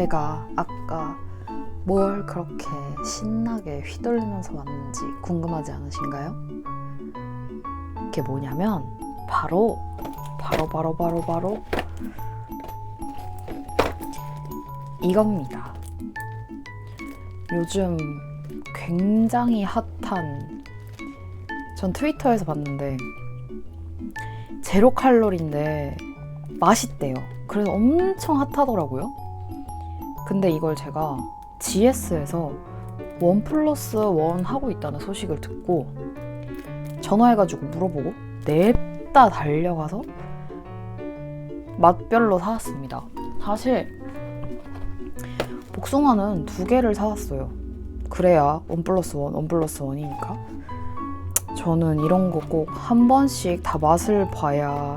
제가 아까 뭘 그렇게 신나게 휘둘리면서 왔는지 궁금하지 않으신가요? 그게 뭐냐면 바로 바로 바로 바로 바로 이겁니다. 요즘 굉장히 핫한 전 트위터에서 봤는데 제로 칼로리인데 맛있대요. 그래서 엄청 핫하더라고요. 근데 이걸 제가 GS에서 원 플러스 원 하고 있다는 소식을 듣고 전화해가지고 물어보고 냅다 달려가서 맛별로 사왔습니다. 사실 복숭아는 두 개를 사왔어요. 그래야 원 플러스 원, 원 플러스 원이니까. 저는 이런 거 꼭 한 번씩 다 맛을 봐야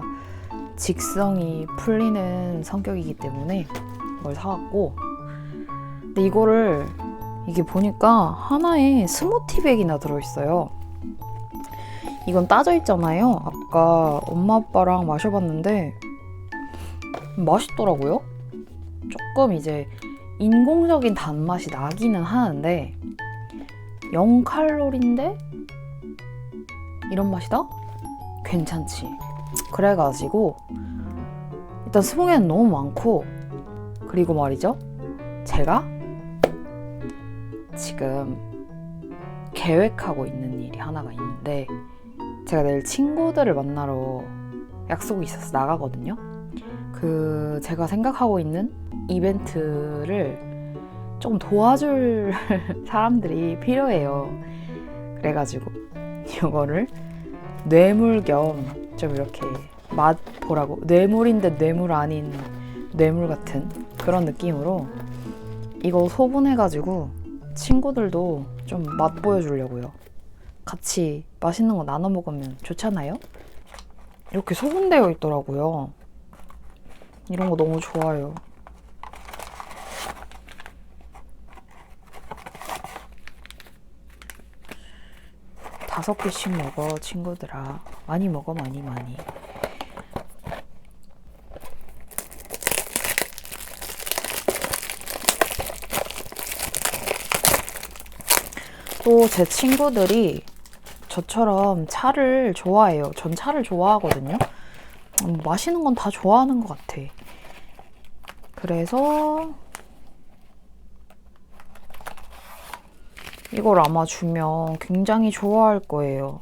직성이 풀리는 성격이기 때문에 이걸 사왔고 근데 이거를 이게 보니까 하나에 스무티백이나 들어있어요. 이건 따져 있잖아요. 아까 엄마 아빠랑 마셔봤는데 맛있더라고요. 조금 이제 인공적인 단맛이 나기는 하는데 0칼로리인데 이런 맛이다? 괜찮지. 그래가지고 일단 스봉에는 너무 많고 그리고 말이죠. 제가 지금 계획하고 있는 일이 하나가 있는데 제가 내일 친구들을 만나러 약속이 있어서 나가거든요. 그 제가 생각하고 있는 이벤트를 좀 도와줄 사람들이 필요해요. 그래가지고 이거를 뇌물 겸 좀 이렇게 맛 보라고 뇌물인데 뇌물 아닌 뇌물 같은 그런 느낌으로 이거 소분해가지고 친구들도 좀 맛 보여 주려고요. 같이 맛있는 거 나눠 먹으면 좋잖아요? 이렇게 소분되어 있더라고요. 이런 거 너무 좋아요. 다섯 개씩 먹어, 친구들아. 많이 먹어, 많이, 많이. 또제 친구들이 저처럼 차를 좋아해요. 전 차를 좋아하거든요. 음, 마시는 건 다 좋아하는 것 같아. 그래서 이걸 아마 주면 굉장히 좋아할 거예요.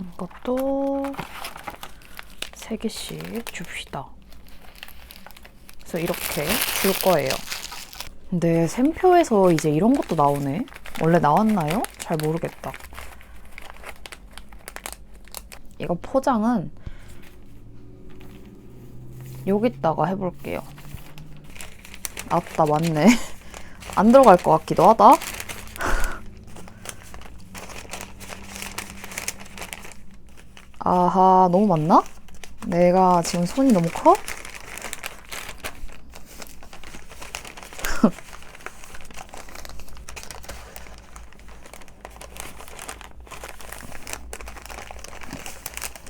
이것도 세 개씩 줍시다. 그래서 이렇게 줄 거예요. 근데 샘표에서 이제 이런 것도 나오네. 원래 나왔나요? 잘 모르겠다. 이거 포장은 여기다가 해볼게요. 아따 맞네. 안 들어갈 것 같기도 하다. 아하, 너무 많나? 내가 지금 손이 너무 커?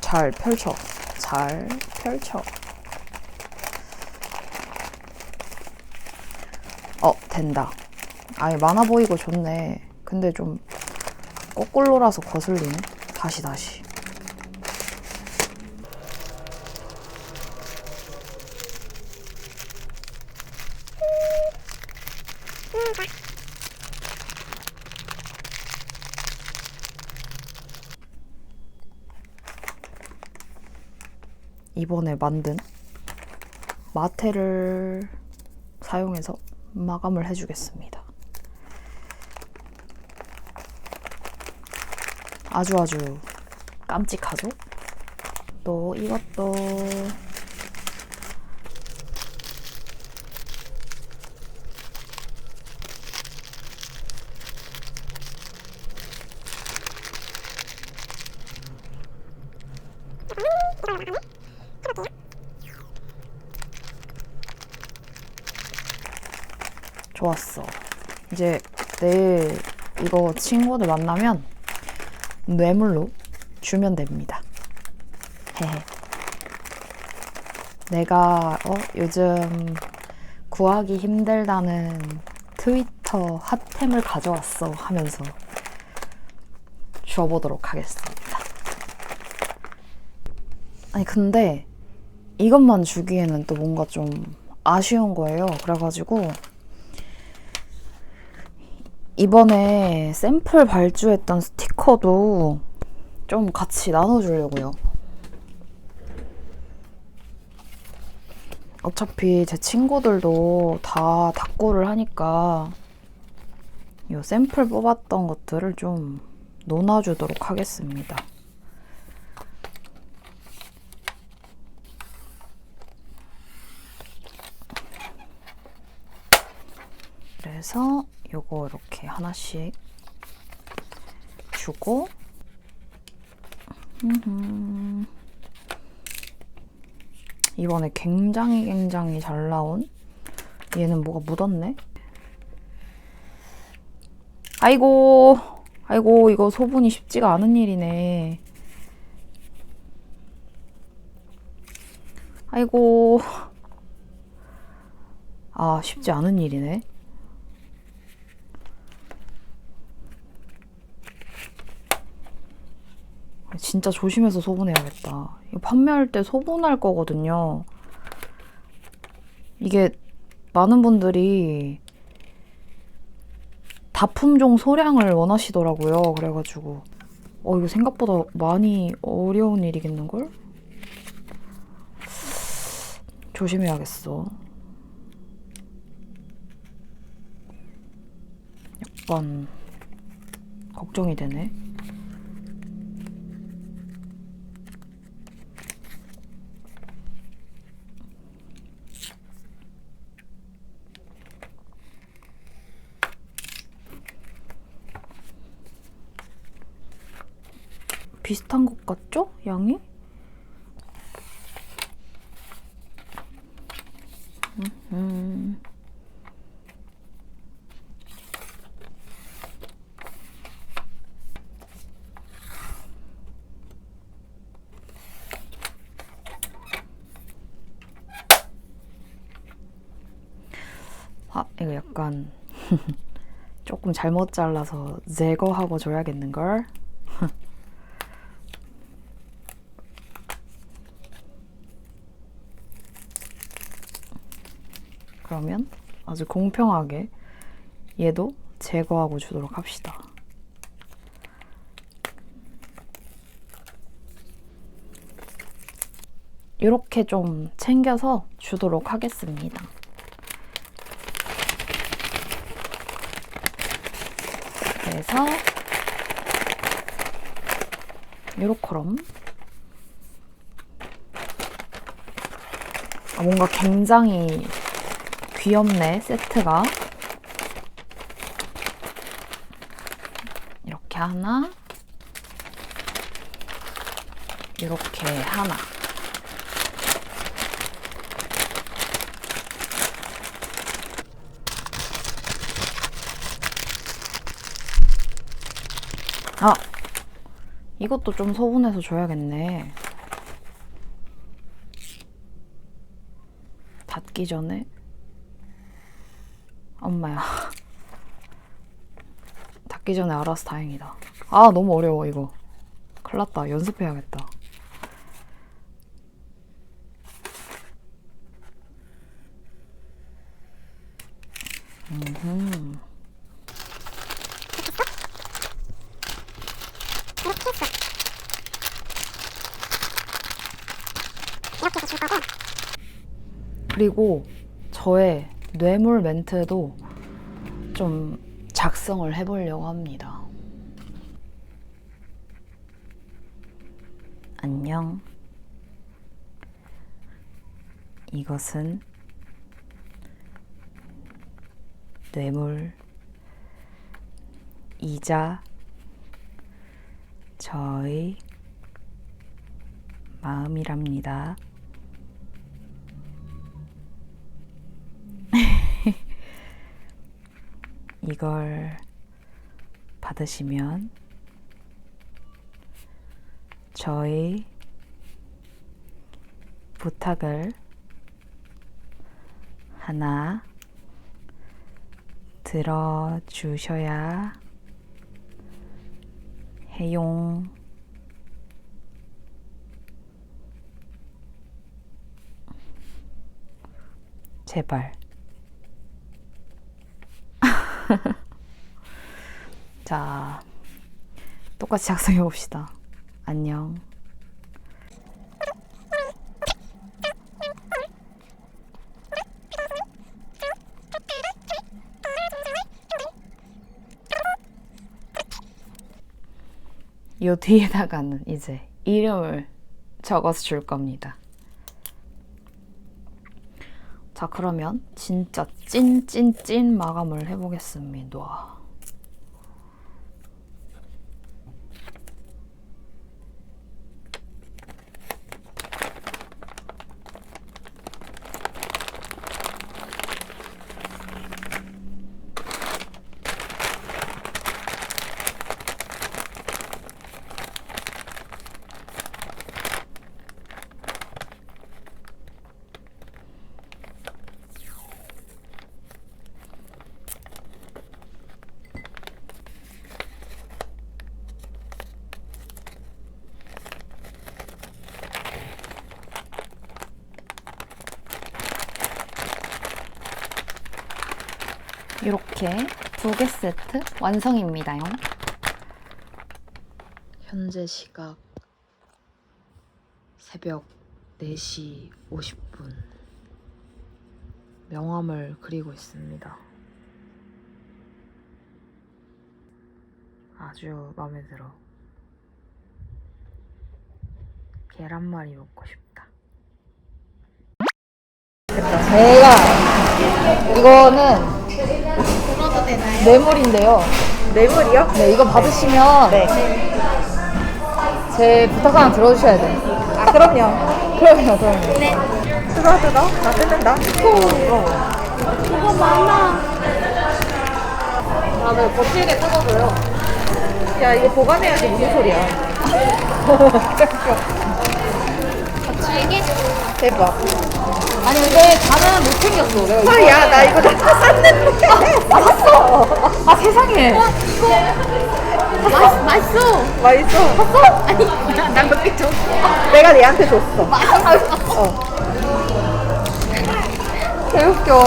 잘 펼쳐. 잘 펼쳐. 어, 된다. 아예 많아 보이고 좋네. 근데 좀 거꾸로라서 거슬리네. 다시, 다시. 이번에 만든 마테를 사용해서 마감을 해주겠습니다. 아주 아주 깜찍하죠? 또 이것도 좋았어. 이제 내일 이거 친구들 만나면 뇌물로 주면 됩니다. 헤헤. 내가 어, 요즘 구하기 힘들다는 트위터 핫템을 가져왔어 하면서 줘보도록 하겠습니다. 아니 근데 이것만 주기에는 또 뭔가 좀 아쉬운 거예요. 그래가지고 이번에 샘플 발주했던 스티커도 좀 같이 나눠주려고요. 어차피 제 친구들도 다 닭고를 하니까 이 샘플 뽑았던 것들을 좀 논아주도록 하겠습니다. 그래서 요거 이렇게 하나씩 주고. 이번에 굉장히 굉장히 잘 나온 얘는 뭐가 묻었네. 아이고 아이고 이거 소분이 쉽지가 않은 일이네. 아이고. 아 쉽지 않은 일이네 진짜 조심해서 소분해야겠다. 판매할 때 소분할 거거든요. 이게 많은 분들이 다품종 소량을 원하시더라고요. 그래가지고 어 이거 생각보다 많이 어려운 일이겠는걸? 조심해야겠어. 약간 걱정이 되네. 비슷한 것 같죠? 양이? 음. 아, 이거 약간 조금 잘못 잘라서 제거하고 줘야겠는걸? 그러면 아주 공평하게 얘도 제거하고 주도록 합시다. 이렇게 좀 챙겨서 주도록 하겠습니다. 그래서 요렇게럼 아, 뭔가 굉장히 귀엽네 세트가. 이렇게 하나. 이렇게 하나. 아 이것도 좀 소분해서 줘야겠네. 닫기 전에 엄마야. 닫기 전에 알아서 다행이다. 아, 너무 어려워, 이거. 큰일 났다. 연습해야겠다. 그리고 저의 뇌물 멘트도 좀 작성을 해보려고 합니다. 안녕. 이것은 뇌물 이자 저의 마음이랍니다. 이걸 받으시면 저희 부탁을 하나 들어주셔야 해용. 제발. 자, 똑같이 작성해 봅시다. 안녕. 요 뒤에다가는 이제 이름을 적어서 줄 겁니다. 자, 그러면 진짜 찐찐찐 마감을 해보겠습니다. 이렇게 두 개 세트 완성입니다요. 현재 시각 새벽 4시 50분. 명암을 그리고 있습니다. 아주 마음에 들어. 계란말이 먹고 싶다. 제가 이거는 뇌물인데요. 뇌물이요? 네, 이거 받으시면 네. 제 부탁 하나 들어주셔야 돼요. 아, 그럼요. 그럼요, 그럼요. 뜯어, 뜯어. 나 뜯는다. 다들 거칠게 뜯어줘요. 야, 이거 보관해야지. 무슨 소리야. 대박. 아니, 근데 다는 못 챙겼어. 내가 이거. 아, 야, 나 이거 다 샀는데. 아, 샀어! 아, 세상에. 맛, 맛있어. 맛있어. 샀어? 아니, 난몇개 줬어. 내가 얘한테 줬어. 어. 개웃겨.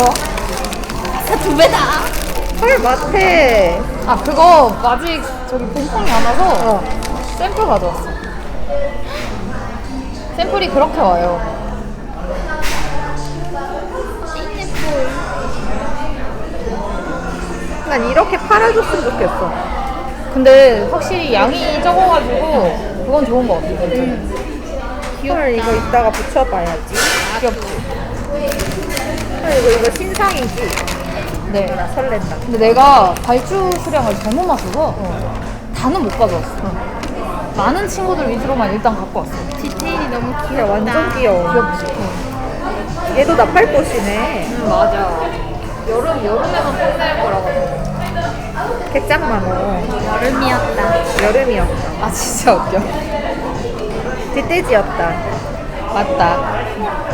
두 배다. 헐, 마태. 아, 그거 아직 저기 본통이 안 와서 어. 샘플 가져왔어. 샘플이 그렇게 와요. 난 이렇게 팔아줬으면 좋겠어. 근데 확실히 양이 적어가지고 그건 좋은 것 같아. 음. 헐, 이거 이따가 붙여봐야지. 귀엽지? 헐, 이거, 이거 신상이지? 네. 나 설렌다. 근데 내가 발주 수량을 잘못 맞춰서 다는 못 가져왔어. 많은 친구들 위주로만 일단 갖고 왔어. 디테일이 너무 야, 귀여워. 완전 귀여워. 귀엽지? 얘도 나팔 꽃이네. 응, 맞아. 여름, 여름에만 뽐낼 거라고. 개짱만어. 여름이었다. 여름이었다. 아, 진짜 웃겨. 뒷돼지였다. 맞다.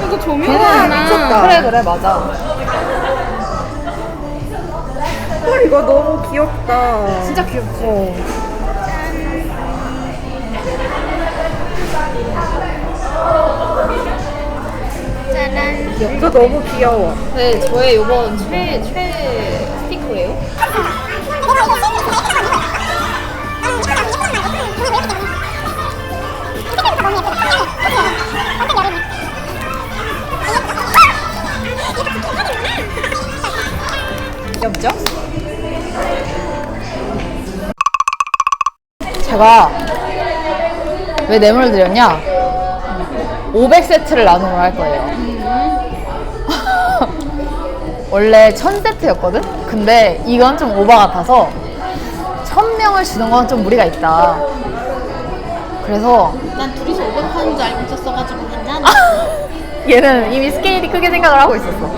이거 조명 걔는 하나. 미쳤다. 그래, 그래, 맞아. 헐, 이거 너무 귀엽다. 진짜 귀엽지? 어. 이거 너무 귀여워. 네, 저의 이번 최, 최 스티커예요. 귀엽죠? 제가 왜 뇌물을 드렸냐? 500세트를 나눔을 할 거예요. 원래 1000세트였거든? 근데 이건 좀 오바 같아서 1000명을 주는 건 좀 무리가 있다. 그래서 난 둘이서 500 하는 줄 알고 있었어가지고 괜찮아. 얘는 이미 스케일이 크게 생각을 하고 있었어.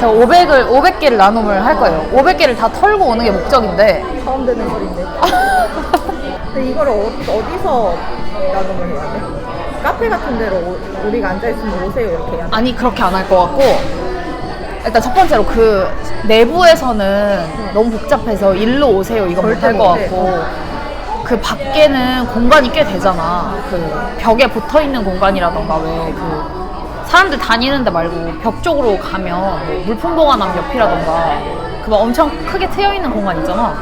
제가 500을 500개를 나눔을 할 거예요. 500개를 다 털고 오는 게 목적인데 처음 듣는 소리인데. 근데 이걸 어, 어디서 나눔을 해야 돼? 카페 같은 데로 오- 우리가 앉아있으면 오세요 이렇게 해야 돼? 아니 그렇게 안 할 것 같고 일단 첫 번째로 그 내부에서는 너무 복잡해서 일로 오세요 이거 절대 못할 것 못해. 같고. 그 밖에는 공간이 꽤 되잖아. 그 벽에 붙어 있는 공간이라던가 왜 그 사람들 다니는데 말고 벽 쪽으로 가면 뭐 물품 보관함 옆이라던가 그 막 엄청 크게 트여 있는 공간 있잖아.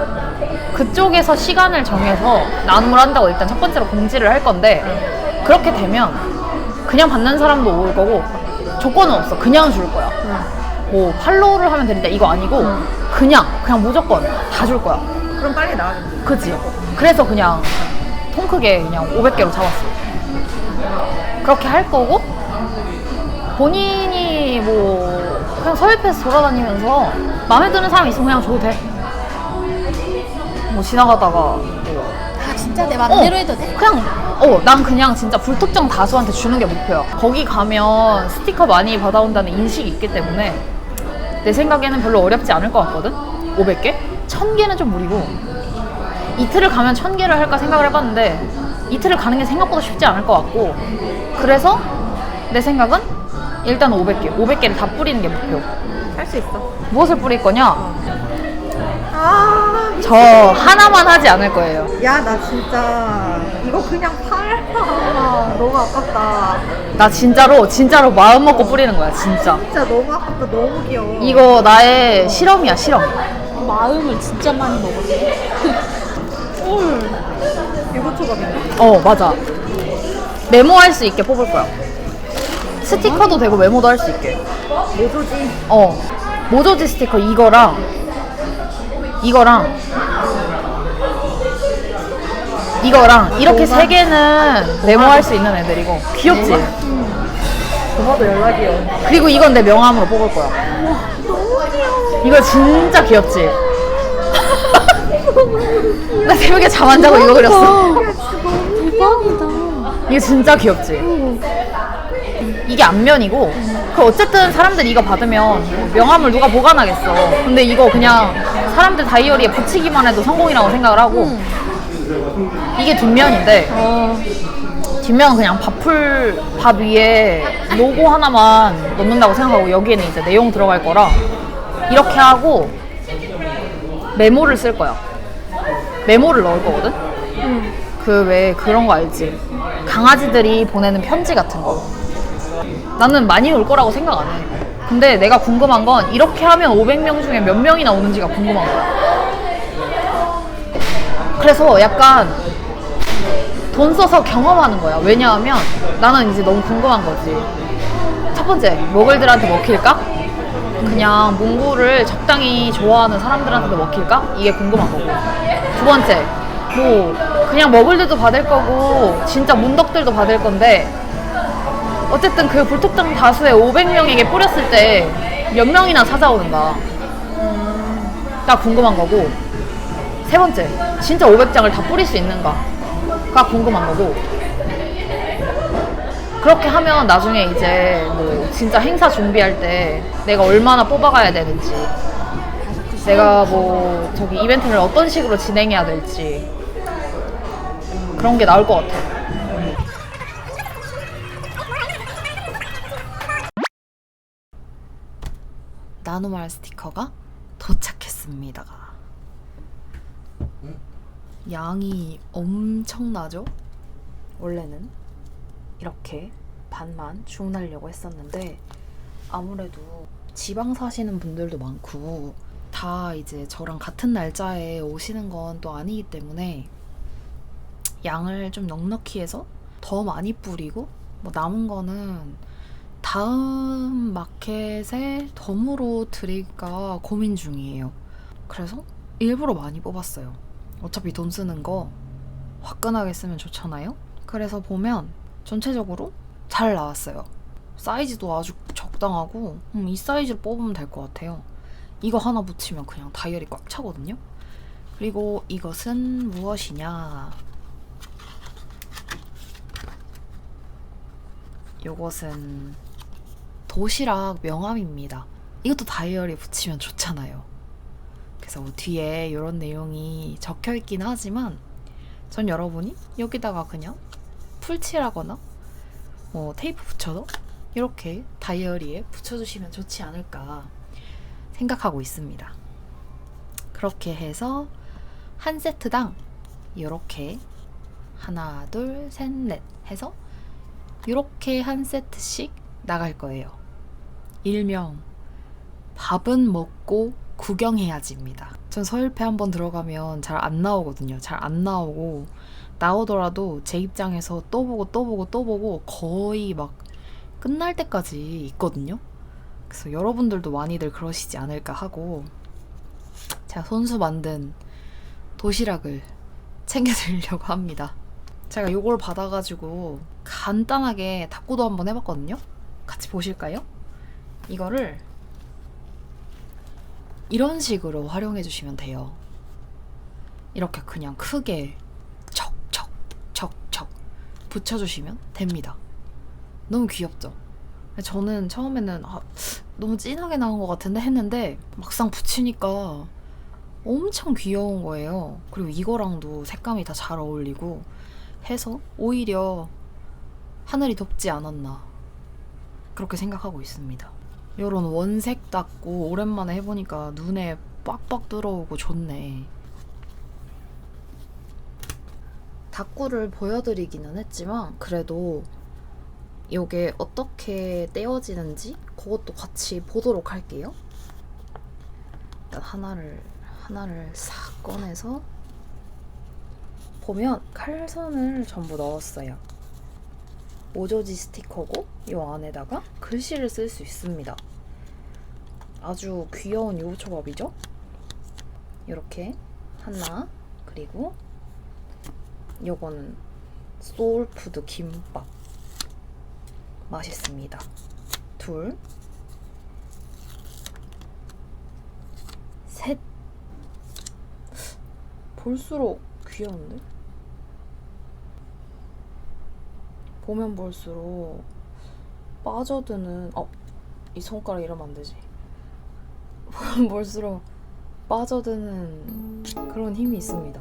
그쪽에서 시간을 정해서 나눔을 한다고 일단 첫 번째로 공지를 할 건데 그렇게 되면 그냥 받는 사람도 올 거고 조건은 없어. 그냥 줄 거야 뭐 팔로우를 하면 되는데 이거 아니고 그냥 그냥 무조건 다 줄 거야. 그럼 빨리 나가겠지. 그치? 그래서 그냥 통 크게 그냥 500개로 잡았어. 그렇게 할 거고 본인이 뭐 그냥 서울패스 돌아다니면서 마음에 드는 사람 있으면 그냥 줘도 돼 뭐 지나가다가 뭐. 아 진짜? 내 맘대로 어, 해도 돼? 그냥 어 난 그냥 진짜 불특정 다수한테 주는 게 목표야. 거기 가면 스티커 많이 받아온다는 인식이 있기 때문에 내 생각에는 별로 어렵지 않을 것 같거든. 500개? 1000개는 좀 무리고 이틀을 가면 1000개를 할까 생각을 해봤는데 이틀을 가는 게 생각보다 쉽지 않을 것 같고 그래서 내 생각은 일단 500개, 500개를 다 뿌리는 게 목표. 할 수 있어. 무엇을 뿌릴 거냐? 아, 저 하나만 하지 않을 거예요. 야, 나 진짜 이거 그냥 팔아. 너무 아깝다. 나 진짜로 진짜로 마음 먹고 뿌리는 거야, 진짜. 진짜 너무 아깝다. 너무 귀여워. 이거 나의 실험이야 실험 마음을 진짜 많이 먹었네. 유부 초밥이네. 어 맞아 메모할 수 있게 뽑을 거야 스티커도 되고 메모도 할 수 있게 모조지. 어 모조지 스티커 이거랑 이거랑 이거랑 이렇게 세 개는 메모할 수 있는 애들이고 귀엽지? 도마도 연락이 온. 그리고 이건 내 명함으로 뽑을 거야 이거 진짜 귀엽지? 나 새벽에 잠 안 자고 이거 그렸어 대박이다. 이게 진짜 귀엽지? 이게 앞면이고 그 어쨌든 사람들이 이거 받으면 명함을 누가 보관하겠어 근데 이거 그냥 사람들 다이어리에 붙이기만 해도 성공이라고 생각을 하고 이게 뒷면인데 뒷면은 그냥 밥풀 밥 위에 로고 하나만 넣는다고 생각하고 여기에는 이제 내용 들어갈 거라 이렇게 하고 메모를 쓸 거야 메모를 넣을 거거든 그 왜 그런 거 알지? 강아지들이 보내는 편지 같은 거. 나는 많이 올 거라고 생각 안 해. 근데 내가 궁금한 건 이렇게 하면 500명 중에 몇 명이 나 오는지가 궁금한 거야. 그래서 약간 돈 써서 경험하는 거야. 왜냐하면 나는 이제 너무 궁금한 거지. 첫 번째, 모글들한테 먹힐까? 그냥 문구를 적당히 좋아하는 사람들한테도 먹힐까? 이게 궁금한 거고. 두 번째, 뭐 그냥 먹을들도 받을 거고 진짜 문덕들도 받을 건데 어쨌든 그 불특정 다수의 500명에게 뿌렸을 때 몇 명이나 찾아오는가? 가 궁금한 거고 세 번째, 진짜 500장을 다 뿌릴 수 있는가가 궁금한 거고 그렇게 하면 나중에 이제 뭐 진짜 행사 준비할 때 내가 얼마나 뽑아가야 되는지 내가 뭐 저기 이벤트를 어떤 식으로 진행해야 될지 그런 게 나올 것 같아. 나노말 스티커가 도착했습니다. 양이 엄청나죠? 원래는 이렇게 반만 주문하려고 했었는데 아무래도 지방 사시는 분들도 많고 다 이제 저랑 같은 날짜에 오시는 건 또 아니기 때문에 양을 좀 넉넉히 해서 더 많이 뿌리고 뭐 남은 거는 다음 마켓에 덤으로 드릴까 고민 중이에요. 그래서 일부러 많이 뽑았어요. 어차피 돈 쓰는 거 화끈하게 쓰면 좋잖아요. 그래서 보면 전체적으로 잘 나왔어요. 사이즈도 아주 적당하고 음, 이 사이즈로 뽑으면 될 것 같아요. 이거 하나 붙이면 그냥 다이어리 꽉 차거든요. 그리고 이것은 무엇이냐? 요것은 도시락 명함입니다. 이것도 다이어리에 붙이면 좋잖아요. 그래서 뭐 뒤에 이런 내용이 적혀 있긴 하지만 전 여러분이 여기다가 그냥 풀칠하거나 뭐 테이프 붙여서 이렇게 다이어리에 붙여주시면 좋지 않을까 생각하고 있습니다. 그렇게 해서 한 세트당 이렇게 하나, 둘, 셋, 넷 해서 이렇게 한 세트씩 나갈 거예요. 일명 밥은 먹고 구경해야지입니다. 전 서울패 한번 들어가면 잘 안 나오거든요. 잘 안 나오고 나오더라도 제 입장에서 또 보고 또 보고 또 보고 거의 막 끝날 때까지 있거든요. 그래서 여러분들도 많이들 그러시지 않을까 하고 제가 손수 만든 도시락을 챙겨드리려고 합니다. 제가 요걸 받아가지고 간단하게 탁구도 한번 해봤거든요. 같이 보실까요? 이거를 이런 식으로 활용해 주시면 돼요. 이렇게 그냥 크게 척척 척척 붙여주시면 됩니다. 너무 귀엽죠? 저는 처음에는 아, 너무 진하게 나온 것 같은데 했는데 막상 붙이니까 엄청 귀여운 거예요. 그리고 이거랑도 색감이 다 잘 어울리고 해서 오히려 하늘이 덥지 않았나 그렇게 생각하고 있습니다. 이런 원색 닦고 오랜만에 해보니까 눈에 빡빡 들어오고 좋네. 닦구를 보여드리기는 했지만 그래도 이게 어떻게 떼어지는지 그것도 같이 보도록 할게요. 일단 하나를 하나를 싹 꺼내서 보면 칼선을 전부 넣었어요. 모조지 스티커고 이 안에다가 글씨를 쓸 수 있습니다. 아주 귀여운 요초밥이죠? 이렇게 하나 그리고 요거는 소울푸드 김밥 맛있습니다. 둘, 셋. 볼수록 귀여운데? 보면 볼수록 빠져드는 어, 이 손가락 이러면 안 되지. 보면 볼수록 빠져드는 그런 힘이 있습니다.